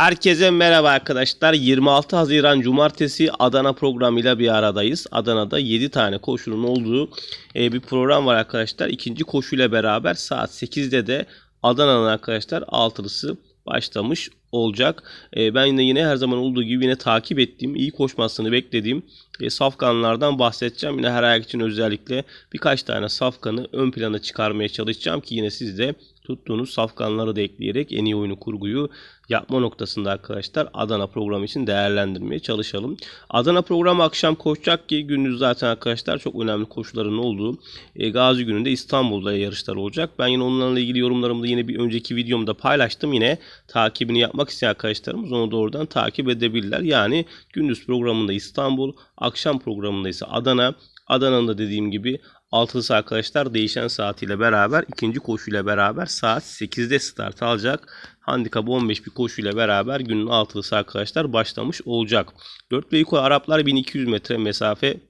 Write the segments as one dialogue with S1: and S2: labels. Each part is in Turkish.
S1: Herkese merhaba arkadaşlar. 26 Haziran Cumartesi Adana programıyla bir aradayız. Adana'da 7 tane koşunun olduğu e, bir program var arkadaşlar. İkinci koşuyla beraber saat 8'de de Adana'nın arkadaşlar altılısı başlamış olacak. E, ben yine yine her zaman olduğu gibi yine takip ettiğim, iyi koşmasını beklediğim e, safkanlardan bahsedeceğim. Yine her ayak için özellikle birkaç tane safkanı ön plana çıkarmaya çalışacağım ki yine siz de tuttuğunuz safkanları da ekleyerek en iyi oyunu kurguyu yapma noktasında arkadaşlar Adana programı için değerlendirmeye çalışalım. Adana programı akşam koşacak ki gündüz zaten arkadaşlar çok önemli koşuların olduğu e, Gazi gününde İstanbul'da yarışlar olacak. Ben yine onlarla ilgili yorumlarımı da yine bir önceki videomda paylaştım. Yine takibini yapmak isteyen arkadaşlarımız onu doğrudan takip edebilirler. Yani gündüz programında İstanbul, akşam programında ise Adana. Adana'nın da dediğim gibi Altılısı arkadaşlar değişen saatiyle beraber ikinci koşuyla beraber saat 8'de start alacak. Handikap 15 bir koşuyla beraber günün altılısı arkadaşlar başlamış olacak. 4 ve yukarı Araplar 1200 metre mesafe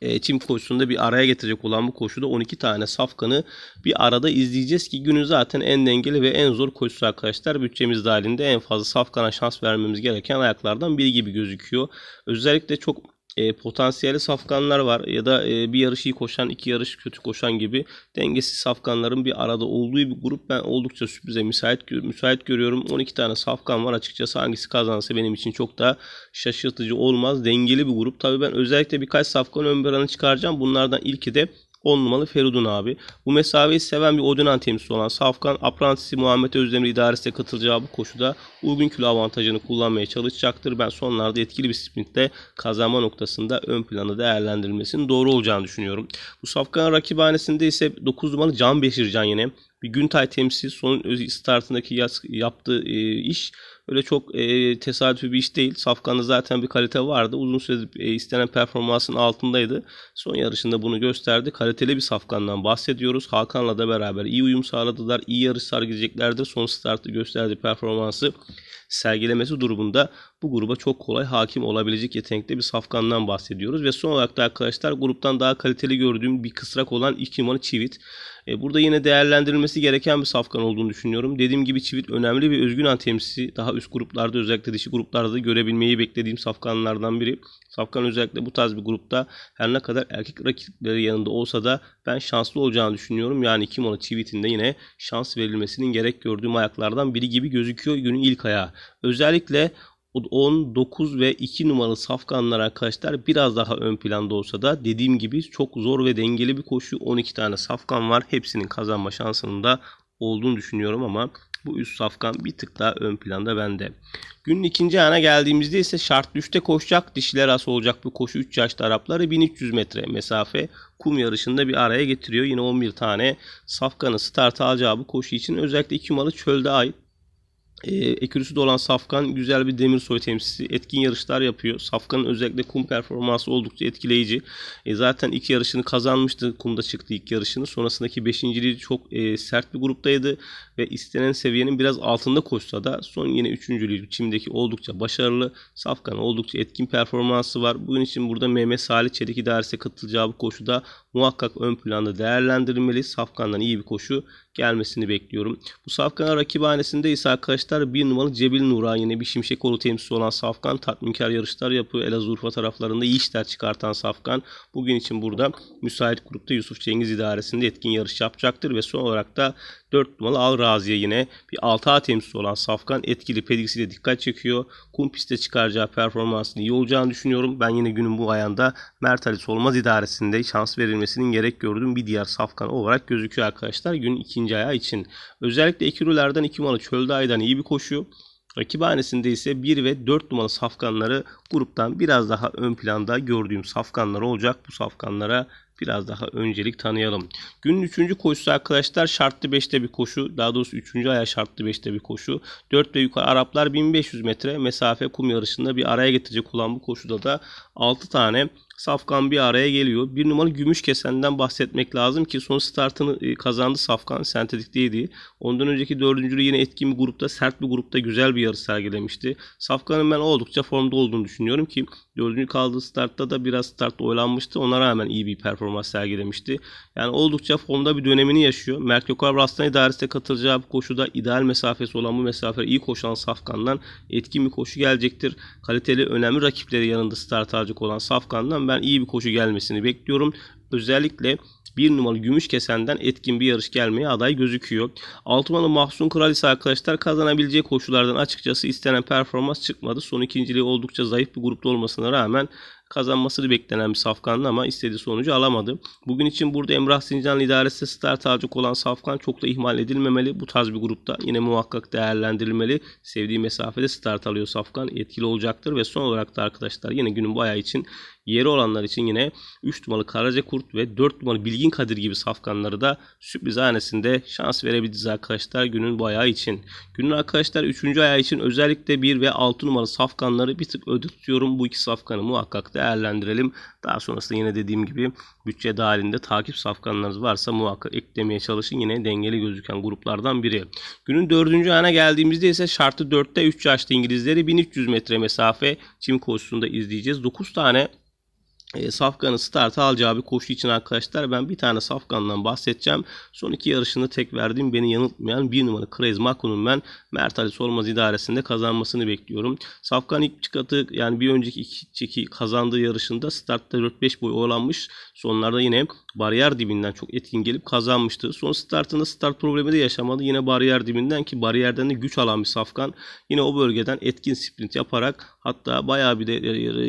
S1: e, çim koşusunda bir araya getirecek olan bu koşuda 12 tane safkanı bir arada izleyeceğiz ki günün zaten en dengeli ve en zor koşusu arkadaşlar. Bütçemiz dahilinde en fazla safkana şans vermemiz gereken ayaklardan biri gibi gözüküyor. Özellikle çok e, potansiyeli safkanlar var ya da e, bir yarış iyi koşan iki yarış kötü koşan gibi dengesiz safkanların bir arada olduğu bir grup ben oldukça sürprize müsait müsait görüyorum. 12 tane safkan var açıkçası hangisi kazansa benim için çok da şaşırtıcı olmaz. Dengeli bir grup. Tabii ben özellikle birkaç safkan ön çıkaracağım. Bunlardan ilki de 10 numaralı Feridun abi. Bu mesafeyi seven bir Odinan temsilcisi olan Safkan, Aprantisi Muhammed Özdemir idaresine katılacağı bu koşuda uygun kilo avantajını kullanmaya çalışacaktır. Ben sonlarda etkili bir sprintte kazanma noktasında ön planı değerlendirilmesinin doğru olacağını düşünüyorum. Bu Safkan rakibhanesinde ise 9 numaralı Can Beşircan yine bir Güntay temsil son startındaki yaz, yaptığı e, iş öyle çok e, tesadüfi bir iş değil. Safkan'da zaten bir kalite vardı. Uzun süre e, istenen performansın altındaydı. Son yarışında bunu gösterdi. Kaliteli bir Safkan'dan bahsediyoruz. Hakan'la da beraber iyi uyum sağladılar. İyi yarış sergileyeceklerdir. Son startı gösterdiği performansı sergilemesi durumunda bu gruba çok kolay hakim olabilecek yetenekte bir safkandan bahsediyoruz. Ve son olarak da arkadaşlar gruptan daha kaliteli gördüğüm bir kısrak olan numaralı Çivit. E, burada yine değerlendirilmesi gereken bir safkan olduğunu düşünüyorum. Dediğim gibi Çivit önemli bir özgün antemsisi. Daha üst gruplarda özellikle dişi gruplarda görebilmeyi beklediğim safkanlardan biri. Safkan özellikle bu tarz bir grupta her ne kadar erkek rakipleri yanında olsa da ben şanslı olacağını düşünüyorum. Yani Kimono Çivit'in de yine şans verilmesinin gerek gördüğüm ayaklardan biri gibi gözüküyor günün ilk ayağı. Özellikle 10, 9 ve 2 numaralı safkanlar arkadaşlar biraz daha ön planda olsa da dediğim gibi çok zor ve dengeli bir koşu. 12 tane safkan var. Hepsinin kazanma şansının da olduğunu düşünüyorum ama bu üst safkan bir tık daha ön planda bende. Günün ikinci ana geldiğimizde ise şart düşte koşacak. Dişiler as olacak bu koşu 3 yaşlı Arapları 1300 metre mesafe kum yarışında bir araya getiriyor. Yine 11 tane safkanı start alacağı bu koşu için özellikle 2 numaralı çölde ait e, ekürüsü olan Safkan güzel bir demir soy temsilcisi. Etkin yarışlar yapıyor. Safkan'ın özellikle kum performansı oldukça etkileyici. E, zaten ilk yarışını kazanmıştı. Kumda çıktı ilk yarışını. Sonrasındaki beşinciliği çok e, sert bir gruptaydı. Ve istenen seviyenin biraz altında koşsa da son yine üçüncülüğü çimdeki oldukça başarılı. Safkan oldukça etkin performansı var. Bugün için burada Mehmet Salih Çelik idaresine katılacağı bu koşuda muhakkak ön planda değerlendirilmeli. Safkan'dan iyi bir koşu gelmesini bekliyorum. Bu Safkan rakibhanesinde ise arkadaşlar bir numaralı Cebil Nura yine bir şimşek kolu temsilcisi olan Safkan tatminkar yarışlar yapıyor. Elazığ Urfa taraflarında iyi işler çıkartan Safkan bugün için burada müsait grupta Yusuf Cengiz idaresinde etkin yarış yapacaktır ve son olarak da 4 numaralı Al Razi'ye yine bir 6A temsilcisi olan Safkan etkili pedisiyle dikkat çekiyor. Kum pistte çıkaracağı performansın iyi olacağını düşünüyorum. Ben yine günün bu ayında Mert Ali Solmaz idaresinde şans verilmesinin gerek gördüğüm bir diğer Safkan olarak gözüküyor arkadaşlar. Günün ikinci ayağı için. Özellikle Ekirulerden 2 numaralı Çölde Ay'dan iyi bir koşu. Rakibhanesinde ise 1 ve 4 numaralı safkanları gruptan biraz daha ön planda gördüğüm safkanlar olacak. Bu safkanlara biraz daha öncelik tanıyalım. Günün 3. koşusu arkadaşlar şartlı 5'te bir koşu. Daha doğrusu 3. aya şartlı 5'te bir koşu. 4 ve yukarı Araplar 1500 metre mesafe kum yarışında bir araya getirecek olan bu koşuda da 6 tane Safkan bir araya geliyor. Bir numaralı gümüş kesenden bahsetmek lazım ki son startını e, kazandı Safkan. Sentetik değildi. Ondan önceki dördüncülü yine etkin bir grupta, sert bir grupta güzel bir yarış sergilemişti. Safkan'ın ben oldukça formda olduğunu düşünüyorum ki dördüncü kaldığı startta da biraz startta oylanmıştı. Ona rağmen iyi bir performans sergilemişti. Yani oldukça formda bir dönemini yaşıyor. Mert Gökal Aslan idaresine katılacağı bu koşuda ideal mesafesi olan bu mesafeleri iyi koşan Safkan'dan etkin bir koşu gelecektir. Kaliteli önemli rakipleri yanında start alacak olan Safkan'dan ben iyi bir koşu gelmesini bekliyorum. Özellikle bir numaralı gümüş kesenden etkin bir yarış gelmeye aday gözüküyor. Altımalı Mahsun Kral ise arkadaşlar kazanabileceği koşulardan açıkçası istenen performans çıkmadı. Son ikinciliği oldukça zayıf bir grupta olmasına rağmen kazanmasını beklenen bir safkandı ama istediği sonucu alamadı. Bugün için burada Emrah Sincan idaresi start alacak olan safkan çok da ihmal edilmemeli. Bu tarz bir grupta yine muhakkak değerlendirilmeli. Sevdiği mesafede start alıyor safkan etkili olacaktır ve son olarak da arkadaşlar yine günün bayağı için yeri olanlar için yine 3 numaralı Karaca Kurt ve 4 numaralı Bilgin Kadir gibi safkanları da sürpriz hanesinde şans verebiliriz arkadaşlar günün bu ayağı için. Günün arkadaşlar 3. ayağı için özellikle 1 ve 6 numaralı safkanları bir tık ödül tutuyorum. Bu iki safkanı muhakkak değerlendirelim. Daha sonrasında yine dediğim gibi bütçe dahilinde takip safkanlarınız varsa muhakkak eklemeye çalışın. Yine dengeli gözüken gruplardan biri. Günün 4. ayağına geldiğimizde ise şartı 4'te 3 yaşlı İngilizleri 1300 metre mesafe çim koşusunda izleyeceğiz. 9 tane e, Safkan'ın start alacağı bir koşu için arkadaşlar ben bir tane Safkan'dan bahsedeceğim. Son iki yarışını tek verdiğim beni yanıltmayan bir numara Krez Mako'nun ben Mert Ali Sormaz idaresinde kazanmasını bekliyorum. Safkan ilk çıkatı yani bir önceki iki çeki kazandığı yarışında startta 4-5 boy oranmış. Sonlarda yine bariyer dibinden çok etkin gelip kazanmıştı. Son startında start problemi de yaşamadı. Yine bariyer dibinden ki bariyerden de güç alan bir Safkan. Yine o bölgeden etkin sprint yaparak hatta bayağı bir de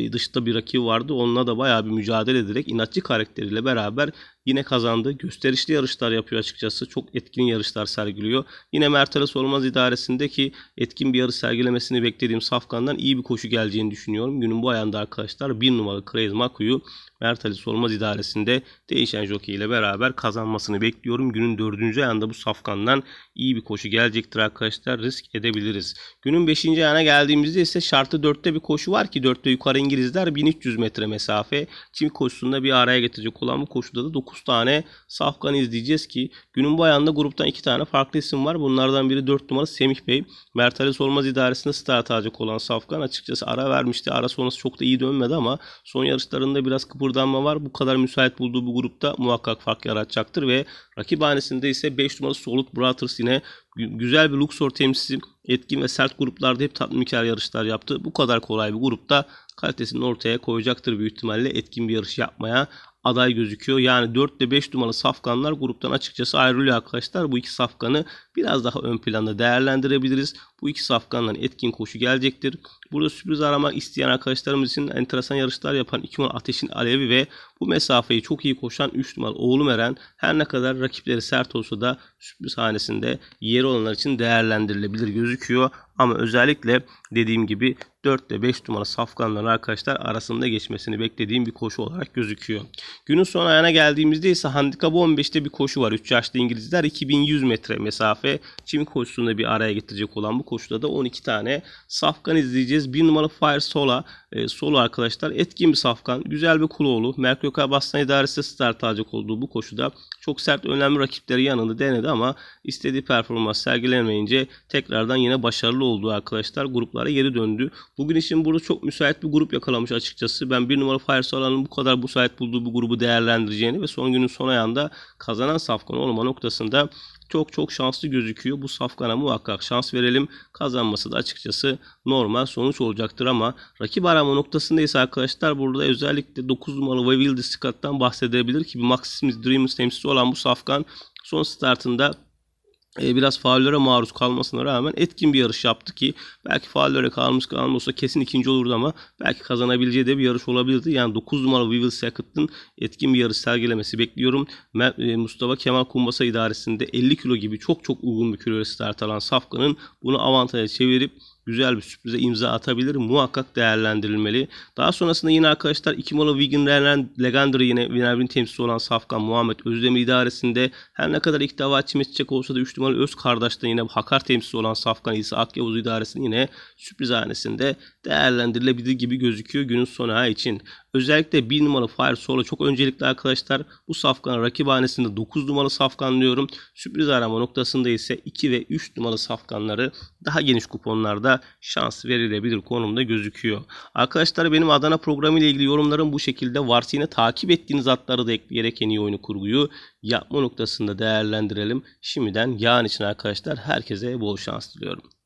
S1: e, dışta bir rakibi vardı. Onunla da bayağı bir mücadele ederek inatçı karakteriyle beraber yine kazandı. Gösterişli yarışlar yapıyor açıkçası. Çok etkin yarışlar sergiliyor. Yine Mertales Olmaz idaresindeki etkin bir yarış sergilemesini beklediğim Safkan'dan iyi bir koşu geleceğini düşünüyorum. Günün bu ayında arkadaşlar bir numaralı Crazy Maku'yu Mert Ali Solmaz idaresinde değişen jockey ile beraber kazanmasını bekliyorum. Günün dördüncü ayında bu safkandan iyi bir koşu gelecektir arkadaşlar. Risk edebiliriz. Günün beşinci ayına geldiğimizde ise şartı dörtte bir koşu var ki dörtte yukarı İngilizler 1300 metre mesafe. Çim koşusunda bir araya getirecek olan bu koşuda da 9 tane safkan izleyeceğiz ki günün bu ayında gruptan 2 tane farklı isim var. Bunlardan biri 4 numara Semih Bey. Mert Ali Solmaz idaresinde start alacak olan safkan açıkçası ara vermişti. Ara sonrası çok da iyi dönmedi ama son yarışlarında biraz kıpır kıpırdanma var. Bu kadar müsait bulduğu bu grupta muhakkak fark yaratacaktır ve rakip hanesinde ise 5 numaralı Solid Brothers yine güzel bir Luxor temsilcisi etkin ve sert gruplarda hep tatminkar yarışlar yaptı. Bu kadar kolay bir grupta kalitesini ortaya koyacaktır büyük ihtimalle etkin bir yarış yapmaya aday gözüküyor. Yani 4 ile 5 numaralı safkanlar gruptan açıkçası ayrılıyor arkadaşlar. Bu iki safkanı biraz daha ön planda değerlendirebiliriz. Bu iki safkandan etkin koşu gelecektir. Burada sürpriz aramak isteyen arkadaşlarımız için enteresan yarışlar yapan 2 numaralı Ateşin Alevi ve bu mesafeyi çok iyi koşan 3 numaralı Oğlum Eren her ne kadar rakipleri sert olsa da sürpriz hanesinde yeri olanlar için değerlendirilebilir gözüküyor. Ama özellikle dediğim gibi 4 ile 5 numara safkanların arkadaşlar arasında geçmesini beklediğim bir koşu olarak gözüküyor. Günün son ayağına geldiğimizde ise handikap 15'te bir koşu var. 3 yaşlı İngilizler 2100 metre mesafe çim koşusunda bir araya getirecek olan bu koşuda da 12 tane safkan izleyeceğiz. 1 numaralı Fire Sola e, solo arkadaşlar etkin bir safkan. Güzel bir Kuloğlu. Merkür Bastan İdaresi start alacak olduğu bu koşuda çok sert önemli rakipleri yanında denedi ama istediği performans sergilenemeyince tekrardan yine başarılı olduğu arkadaşlar gruplara geri döndü. Bugün için burada çok müsait bir grup yakalamış açıkçası. Ben bir numara Fire Solan'ın bu kadar müsait bulduğu bu grubu değerlendireceğini ve son günün son ayağında kazanan safkan olma noktasında çok çok şanslı gözüküyor. Bu Safkan'a muhakkak şans verelim. Kazanması da açıkçası normal sonuç olacaktır ama rakip arama noktasında ise arkadaşlar burada özellikle 9 numaralı Wilde Scott'tan bahsedebilir ki bir Maximus Dreamers temsilcisi olan bu Safkan son startında biraz faullere maruz kalmasına rağmen etkin bir yarış yaptı ki belki faullere kalmış kalmış kesin ikinci olurdu ama belki kazanabileceği de bir yarış olabilirdi. Yani 9 numaralı Will Second'ın etkin bir yarış sergilemesi bekliyorum. E, Mustafa Kemal Kumbasa idaresinde 50 kilo gibi çok çok uygun bir kiloya start alan Safkan'ın bunu avantaja çevirip güzel bir sürprize imza atabilir. Muhakkak değerlendirilmeli. Daha sonrasında yine arkadaşlar iki mola Wigan Legendary yine Winner'in temsilcisi olan Safkan Muhammed Özdemir idaresinde her ne kadar ilk defa çime çiçek olsa da 3 numaralı Öz kardeşten yine Hakar temsilcisi olan Safkan İsa Akyavuz idaresinde yine sürpriz hanesinde değerlendirilebilir gibi gözüküyor günün sonu için. Özellikle 1 numaralı Fire Solo çok öncelikli arkadaşlar. Bu safkan rakibhanesinde 9 numaralı safkan diyorum. Sürpriz arama noktasında ise 2 ve 3 numaralı safkanları daha geniş kuponlarda şans verilebilir konumda gözüküyor. Arkadaşlar benim Adana programı ile ilgili yorumlarım bu şekilde. Varsa yine takip ettiğiniz atları da ekleyerek en iyi oyunu kurguyu yapma noktasında değerlendirelim. Şimdiden yarın için arkadaşlar herkese bol şans diliyorum.